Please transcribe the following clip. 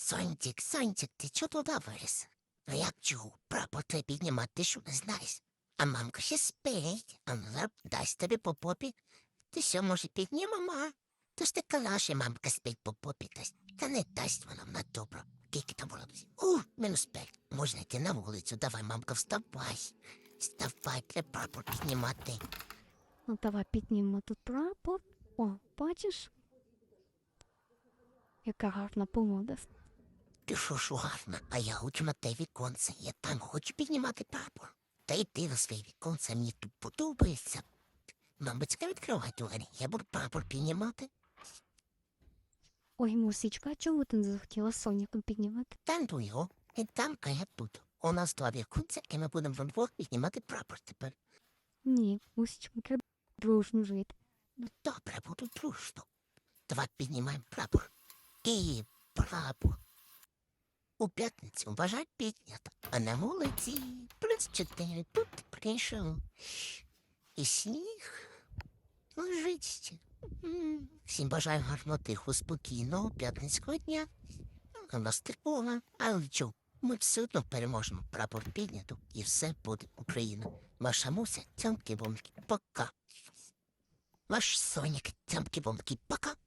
Сонтик, Сонтик, ти чого туди виріс? Ну як чого? Прапор той піднімати, ти що не знаєш? А мамка ще спить, а вона дасть тобі по попі. Ти що, може, піднімемо, а? То ж ти казала, що мамка спить по попі дасть. Та не дасть вона на добро. Скільки там було? У, мінус п'ять. Можна йти на вулицю, давай, мамка, вставай. Вставай, треба прапор піднімати. Ну, давай піднімемо тут прапор. О, бачиш? Яка гарна погода. Ти що ж гарна, а я хочу на те віконце. Я там хочу піднімати прапор. Та йди на своє віконце, мені тут подобається. Нам Мамочка, відкривай двері, я буду прапор піднімати. Ой, мусічка, а чому ти не захотіла соніком піднімати? Там то його, і там ка я тут. У нас два віконця, і ми будемо вдвох піднімати прапор тепер. Ні, мусічка, треба дружно жити. Ну добре, буду дружно. Давай піднімаємо прапор. І прапор. У п'ятницю бажать піднято, а на вулиці плюс чотири тут прийшов. І сніг лежить. Всім бажаю гарного тихого, спокійного п'ятницького дня. У нас типова, але чого? Ми все одно переможемо прапор піднято, і все буде Україна. Ваша муся, цямки бомки пока. Ваш Сонік, цямки бомки пока.